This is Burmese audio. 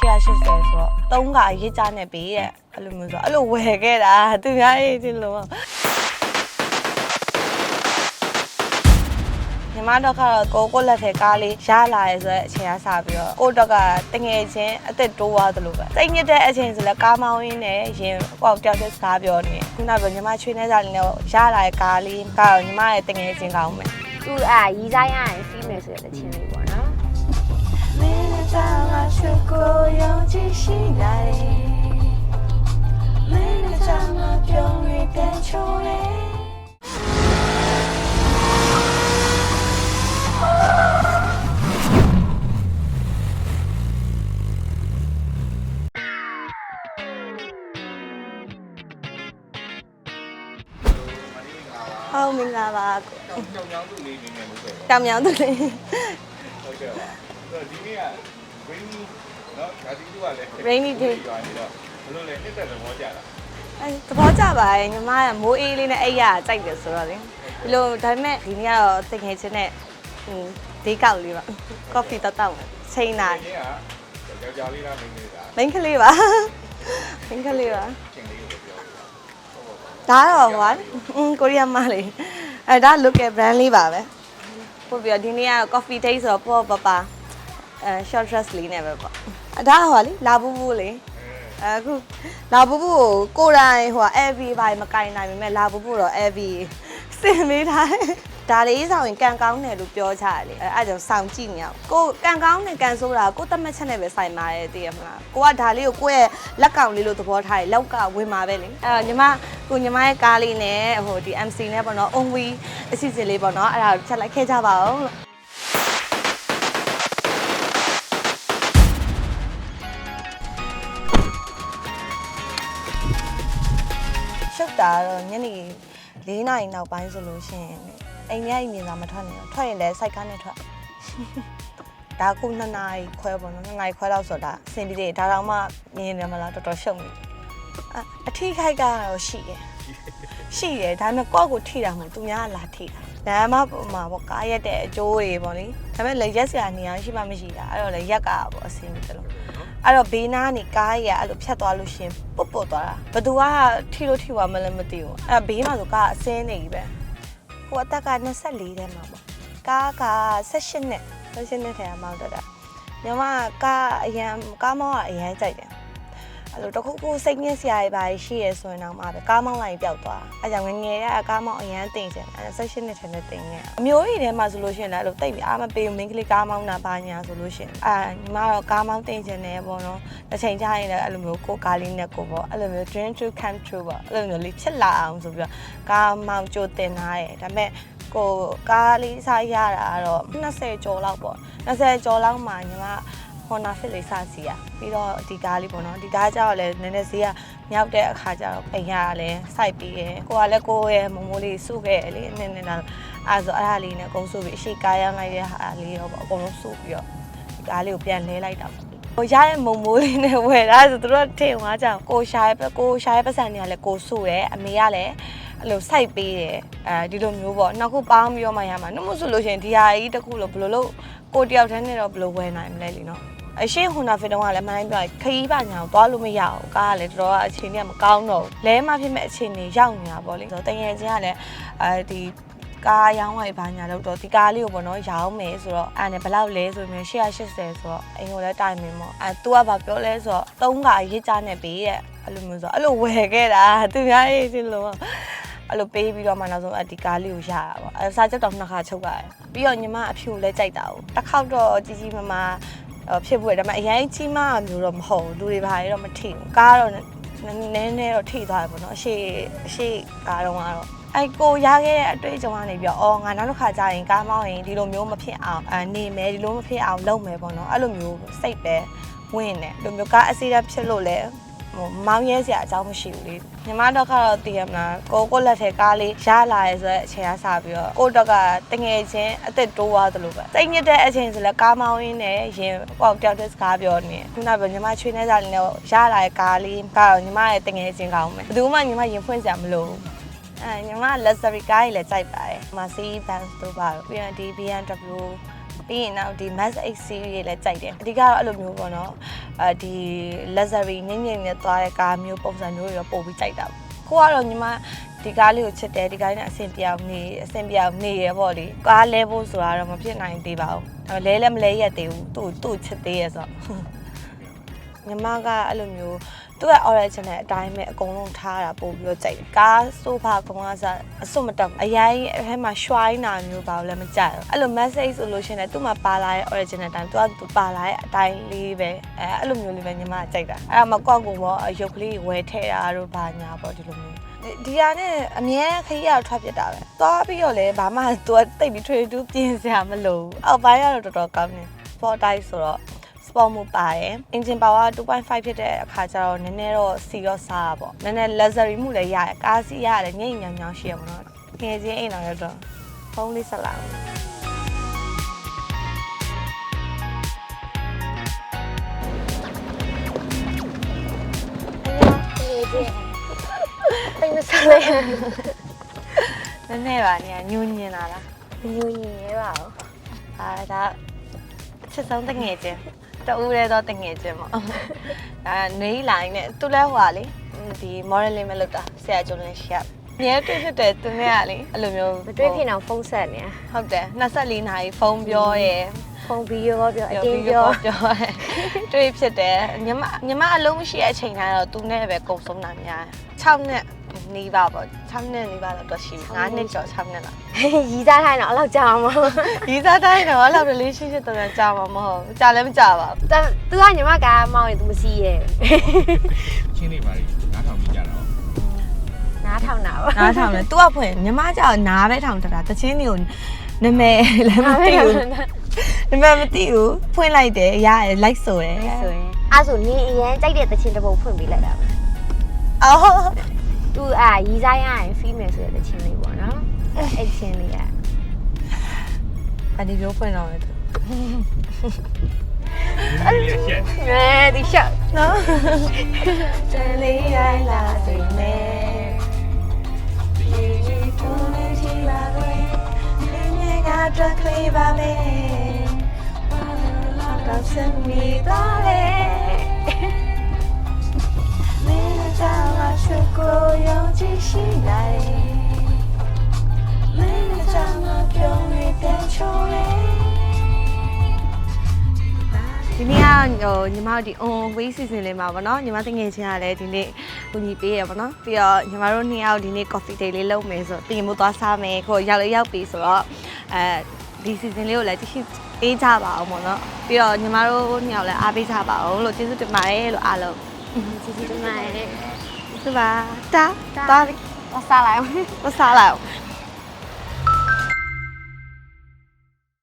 180ဆိုတော့3ခါရစ်ကြနဲ့ပေးတဲ့အဲ့လိုမျိုးဆိုအဲ့လိုဝယ်ခဲ့တာသူများရေးချင်းလို့ညီမတို့ကတော့ကိုကိုလက်ထဲကားလေးရလာရဲဆိုတဲ့အချိန်ကစပြီးတော့ကိုတော့ကတငယ်ချင်းအသက်တိုးသွားသလိုပဲစိတ်ညစ်တဲ့အချိန်ဆိုလဲကားမောင်းရင်းနဲ့ရင်ကောက်ပြောက်ဆက်စကားပြောနေခုနကပြောညီမချွေးနေကြတယ်နဲ့ရလာရဲကားလေးကတော့ညီမရဲ့တငယ်ချင်းကောင်းမယ်သူအာရီးဆိုင်ရရင်စီးမယ်ဆိုတဲ့အချင်းလေးပေါ့နော် Minutes are my sugar ဟုတ်မင်္ဂလာပါတောင်မြောင်းသူလေးနေနေလို့ဆိုတော့တောင်မြောင်းသူလေးဟုတ်ကဲ့ပါဆိုတော့ဒီနေ့က rainy နော်ဒါဒီလိုကလည်း rainy day ပါနေတော့ဘယ်လိုလဲနှစ်သက်သဘောကျလားအဲသဘောကျပါရဲ့ညီမကမိုးအေးလေးနဲ့အဲ့ရကြိုက်တယ်ဆိုတော့လေဒီလိုဒါပေမဲ့ဒီနေ့ကတော့သင်ငယ်ချင်းနဲ့ဟိုဒေးကောက်လေးပါ coffee တောက်တောက်ချိန်တာဒီနေ့ကယောက်ျားလေးလားမိန်းကလေးလားမိန်းကလေးပါမိန်းကလေးပါ ဒါတော့ဟွာอืมကိုရီးယားမလေးအဲဒါ local brand လေးပါပဲပို့ပြီးတော့ဒီနေ့က coffee date ဆိုတော့ပေါ့ပပအဲ short dress လေးနဲ့ပဲပေါ့အဲဒါဟွာလေလာဘူးဘူးလေးအခုလာဘူးဘူးကိုကိုတိုင်းဟိုအဲဗီဘာမကင်နိုင်ပေမဲ့လာဘူးဘူးတော့အဲဗီစင်မေးထားဒါလေးဆောင်ရင်ကန်ကောင်းတယ်လို့ပြောကြတယ်လေအဲအဲ့ကြောင့်စောင့်ကြည့်နေအောင်ကိုကန်ကောင်းနဲ့ကန်ဆိုးတာကိုတတ်မှတ်ချက်နဲ့ပဲဆိုင်ပါတယ်သိရမလားကိုကဒါလေးကိုကိုယ့်ရဲ့လက်ကောင်လေးလို့သဘောထားတယ်လောက်ကဝင်ပါပဲလေအဲညီမ ကိုညီမရဲ့ကားလေးနဲ့ဟိုဒီ MC နဲ့ပေါ့နော် on we အစီအစဉ်လေးပေါ့နော်အဲ့ဒါကိုချက်လိုက်ခဲ့ကြပါဦးလို့ရှုပ်တာတော့ညနေ၄နာရီနောက်ပိုင်းဆိုလို့ရှိရင်အိမ်ကြီးမြင်သာမထွက်နိုင်တော့ထွက်ရင်လည်းစိုက်ကားနဲ့ထွက်ဒါခု2နာရီခွဲပေါ့နော်2နာရီခွဲလောက်ဆိုတာအဆင်ပြေတယ်ဒါတော့မှမြင်နေမလားတော်တော်ရှုပ်နေ အအထိခိုက်ကတော့ရှိတယ်ရှိတယ်ဒါပေမဲ့ကိုယ့်ကိုထိတာမဟုတ်သူများကလာထိတာလမ်းမပေါ်မှာပေါ့ကားရက်တဲ့အကျိုးတွေပေါ့လေဒါပေမဲ့လည်းရက်စရာနေရာရှိမှမရှိတာအဲ့တော့လည်းရက်ကပေါ့အဆင်ပြေတယ်လို့အဲ့တော့ဘေးနားနေကားကြီးကအဲ့လိုဖြတ်သွားလို့ရှရင်ပုတ်ပုတ်သွားတာဘသူကထိလို့ထိသွားမလဲမသိဘူးအဲ့ဘေးမှာဆိုကားအစင်းနေကြီးပဲဟိုအသက်က24ထဲမှာပေါ့ကားက18နဲ့18နဲ့ထဲမှာမောင်းတက်တာညီမကားအရန်ကားမောင်းကအရန်ကြိုက်တယ် အဲ့လိုတစ်ခုခုစိတ်ညစ်စရာတွေပါရှိရဆိုရင်တော့မှပဲကားမောင်းလိုက်ပျောက်သွားအဲကြောင့်ငယ်ငယ်ရကားမောင်းအရန်တင်ချင်အဲ16နှစ်ထဲနဲ့တင်ခဲ့အမျိုးကြီးထဲမှာဆိုလို့ရှိရင်လည်းအဲ့လိုတိတ်ပြီးအားမပေးဘူးမိန်းကလေးကားမောင်းတာပါညာဆိုလို့ရှိရင်အာညီမတော့ကားမောင်းတင်ချင်တယ်ပေါ့နော်တစ်ချိန်ကျရင်လည်းအဲ့လိုမျိုးကိုကားလေးနဲ့ကိုပေါ့အဲ့လိုမျိုး dream to come true ပေါ့အဲ့လိုမျိုးလေးဖြစ်လာအောင်ဆိုပြီးတော့ကားမောင်းကြိုတင်ထားတယ်ဒါပေမဲ့ကိုကားလေးစားရတာကတော့20ကျော်လောက်ပေါ့20ကျော်လောက်မှညီမ Honda Fit လေးစားစီရပြီးတော့ဒီကားလေးပေါ့နော်ဒီကားကျတော့လည်းနည်းနည်းဈေးကမြောက်တဲ့အခါကျတော့အိမ်ရလည်းစိုက်ပြီးရယ်ကိုကလည်းကိုရဲ့မမိုးလေးစုခဲ့ရလေနည်းနည်းတော့အဲဆိုအဲ့ဒါလေးနဲ့အကုန်စုပြီးအရှိကားရမ်းလိုက်တဲ့ဟာလေးရောပေါ့အကုန်လုံးစုပြီးတော့ဒီကားလေးကိုပြန်လဲလိုက်တာပေါ့ဟိုရရဲ့မုံမိုးလေးနဲ့ဝယ်တာဆိုသူတို့ထင်သွားကြအောင်ကိုရှာရဲ့ကိုရှာရဲ့ပတ်စံတွေကလည်းကိုစုတယ်အမေကလည်းအဲ့လိုစိုက်ပေးတယ်အဲဒီလိုမျိုးပေါ့နောက်ခုပေါင်းပြီးတော့မှရမှာနှမို့ဆိုလို့ရှိရင်ဒီဟာကြီးတစ်ခုလို့ဘယ်လိုလုပ်ကိုတယောက်တည်းနဲ့တော့ဘယ်လိုဝယ်နိုင်မလဲလीနော် အရှိဟွန်နာဖစ်တုံးကလည်းမနိုင်ပြခရီးပါညာကိုသွားလို့မရဘူးကားကလည်းတော်တော်အခြေအနေကမကောင်းတော့ဘူးလဲမှဖြစ်မဲ့အခြေအနေရောက်နေတာပေါ့လေဆိုတော့တကယ်ချင်းကလည်းအဲဒီကားရောင်းဝိုင်ဘာညာတော့တော့ဒီကားလေးကိုပေါ့နော်ရောင်းမယ်ဆိုတော့အဲ့နဲ့ဘယ်လောက်လဲဆိုရင်180ဆိုတော့အိမ်ကိုလည်းတိုင်မင်ပေါ့အဲ तू ကဘာပြောလဲဆိုတော့3ကအရစ်ကြနဲ့ပေးတဲ့အဲ့လိုမျိုးဆိုတော့အဲ့လိုဝယ်ခဲ့တာသူများရေးဒီလိုပေါ့အဲ့လိုပေးပြီးတော့မှနောက်ဆုံးအဒီကားလေးကိုရတာပေါ့အဲစာချက်တော့နှစ်ခါချုပ်ရတယ်ပြီးတော့ညီမအဖြူလည်းကြိုက်တာ哦တစ်ခေါက်တော့ကြီးကြီးမားမားဟို ဖြစ်ဖို့ဒါပေမဲ့အရင်ကြီးမားမျိုးတော့မဟုတ်ဘူးလူတွေဘာတွေတော့မထိဘူးကားတော့နည်းနည်းနည်းတော့ထိသွားတယ်ပေါ့နော်အရှိအရှိကားတော့ကတော့အဲ့ကိုရခဲ့တဲ့အတွေ့အကြုံကနေပြီးတော့အော်ငါနောက်တစ်ခါကြာရင်ကားမောင်းရင်ဒီလိုမျိုးမဖြစ်အောင်အနေမယ်ဒီလိုမဖြစ်အောင်လုပ်မယ်ပေါ့နော်အဲ့လိုမျိုးစိတ်ပဲဝင်တယ်ဒီလိုမျိုးကားအစီအရက်ဖြစ်လို့လဲ ဟိုမောင်းရဲစရာအကြောင်းမရှိဘူးလေညီမတော့ကတော့တည်ရမလားကိုကိုလက်ထဲကားလေးရလာရဲဆိုတော့အချိန်ကစပြီးတော့ကိုတော့ကတငယ်ချင်းအသက်တိုးသွားသလိုပဲစိတ်ညစ်တဲ့အချိန်ဆိုလဲကားမောင်းရင်းနဲ့ရင်ကိုတယောက်တည်းစကားပြောနေခုနကပြောညီမချွေးနေကြလေးနဲ့ရလာတဲ့ကားလေးကတော့ညီမရဲ့တငယ်ချင်းကောင်းမယ်ဘယ်သူမှညီမရင်ဖွင့်စရာမလိုဘူးအဲညီမ luxury ကားကြီးလည်းကြိုက်ပါတယ်။မစီး Benz တို့ပါတော့ပြီးရင်ဒီ BMW ပြီးရင်တော့ဒီ mass X series တွေလည်းကြိုက်တယ်အဓိကတော့အဲ့လိုမျိုးပေါ့နော်အဲဒီ luxury ငိမ့်ငိမ့်နဲ့သွားတဲ့ကားမျိုးပုံစံမျိုးတွေတော့ပို့ပြီးကြိုက်တာပေါ့ကိုကတော့ညီမဒီကားလေးကိုချစ်တယ်ဒီကားလေးနဲ့အဆင်ပြေအောင်နေအဆင်ပြေအောင်နေရပေါ့လေကားလဲဖို့ဆိုတာတော့မဖြစ်နိုင်သေးပါဘူးဒါပေမဲ့လဲလည်းမလဲရက်သေးဘူးသူ့သူ့ချစ်သေးရဲ့ဆိုတော့ညီမကအဲ့လိုမျိုး သူ့ရဲ့ origin နဲ့အတိုင်းပဲအကုန်လုံးထားတာပို့ပြီးတော့ကြိုက်တယ်ကားဆိုဖာကုံကစားအစွတ်မတက်ဘူးအရင်အဲ့ထဲမှာ shrine နာမျိုးပါလို့လည်းမကြိုက်ဘူးအဲ့လို message ဆိုလို့ရှိရင်လည်းသူ့မှာပါလာတဲ့ origin အတိုင်းသူကသူပါလာတဲ့အတိုင်းလေးပဲအဲအဲ့လိုမျိုးလေးပဲညီမကကြိုက်တာအဲ့ဒါမှကောက်ကုန်ပေါ့ရုပ်ကလေးဝယ်ထည့်တာတို့ဘာညာပေါ့ဒီလိုမျိုးဒီဒီဟာနဲ့အမြဲခရီးရထွက်ပြစ်တာပဲသွားပြီးတော့လည်းဘာမှသူကတိတ်ပြီးထွေတူးပြင်စရာမလိုဘူးအောက်ပိုင်းကတော့တော်တော်ကောင်းတယ် sport type ဆိုတော့ sport မှုပါတယ် engine power 2.5ဖြစ်တဲ့အခါကျတော့နည်းနည်းတော့စီရောစားတာပေါ့နည်းနည်း luxury မှုလည်းရတယ်ကားစီးရတယ်ညိမ့်ညောင်ညောင်ရှိရပါတော့ငယ်ချင်းအိမ်တော်ရတော့ဖုန်းလေးဆက်လာအောင်တိတ်မဆလေးနည်းနည်းပါနေညူညင်လာလားညူညင်ရဲပါဦးအာဒါအချစ်ဆုံးတငယ်ချင်း တူရဲတော့တငယ်ချင်းပေါ့ဒါနေလိုင်းနဲ့သူလဲဟွာလေဒီ modeling မလုပ်တာဆရာကျော်လင်းရှက်မြဲတွေ့ဖြစ်တယ်သူနဲ့ကလေအဲ့လိုမျိုးမတွေ့ဖြစ်အောင်ဖုန်းဆက်နေဟုတ်တယ်24နာရီဖုန်းပြောရယ်ဖုန်းဗီဒီယိုပြောအတင်းပြောပြောတယ်တွေ့ဖြစ်တယ်ညီမညီမအလုံးမရှိတဲ့အချိန်တိုင်းတော့သူနဲ့ပဲကုံဆုံးတာများ6နှစ် နီးပါပေါ့6နှစ်နီးပါတော့တော့ရှိပြီ9နှစ်ကျော်6နှစ်လားရီးစားထိုင်းတော့အဲ့လောက်ကြာမှာဒီစားတိုင်းတော့အဲ့လို relationship တော်တော်ကြာမှာမဟုတ်ဘူးကြာလည်းမကြာပါဘူးသူသူကညီမကမောင်းရင် तू မစီးရဲ့ချင်းနေပါလေနားထောင်ပြီးကြတော့နားထောင်တာပါနားထောင်တယ် तू ကဖွင့်ညီမကြောက်နားပဲထောင်တတာတချင်းတွေကိုနာမည်လည်းမသိဘူးနာမည်မသိဘူးဖွင့်လိုက်တယ်ရတယ် like ဆိုတယ်ဆိုရင်အဲ့ဆိုနေအရင်ကြိုက်တဲ့တခြင်းတစ်ပုတ်ဖွင့်ပေးလိုက်တာပဲအော် သူအာရီးစားရရင် female ဆိုတဲ့တခြင်းလေးပေါ့နော်အဲ့တခြင်းလေးကဘာဒီပြောဖွင့်တော့လဲသူအဲ့ဒီရှက်အဲဒီရှော့နော်တလေးတိုင်းလာစိနေဒီဒီထုံးနေချီပါကွယ်ဒီနေ့ကတက်ကလေးပါမယ်ဘာလို့တော့စမ်းမိတော့လဲ စ်ကိုယုံကြည်ရှိနိုင်မင်းကြောင့်ပြုံးနေတဲ့ချိုးလေးဒီနေ့ကဟိုညီမတို့ဒီ on way season လေးမှာပေါ့နော်ညီမတငယ်ချင်းကလည်းဒီနေ့ကိုညီပေးရပေါ့နော်ပြီးတော့ညီမတို့နှစ်ယောက်ဒီနေ့ coffee day လေးလုပ်မယ်ဆိုတော့ပြင်မို့သွားစားမယ်ကိုရောက်လေးရောက်ပြီဆိုတော့အဲဒီ season လေးကိုလည်းတရှိပေးကြပါအောင်ပေါ့နော်ပြီးတော့ညီမတို့နှစ်ယောက်လည်းအားပေးကြပါအောင်လို့ကျေးဇူးတင်ပါတယ်လို့အားလုံးစီစီတမရဲ့ 是吧？哒哒，我杀来，我杀来。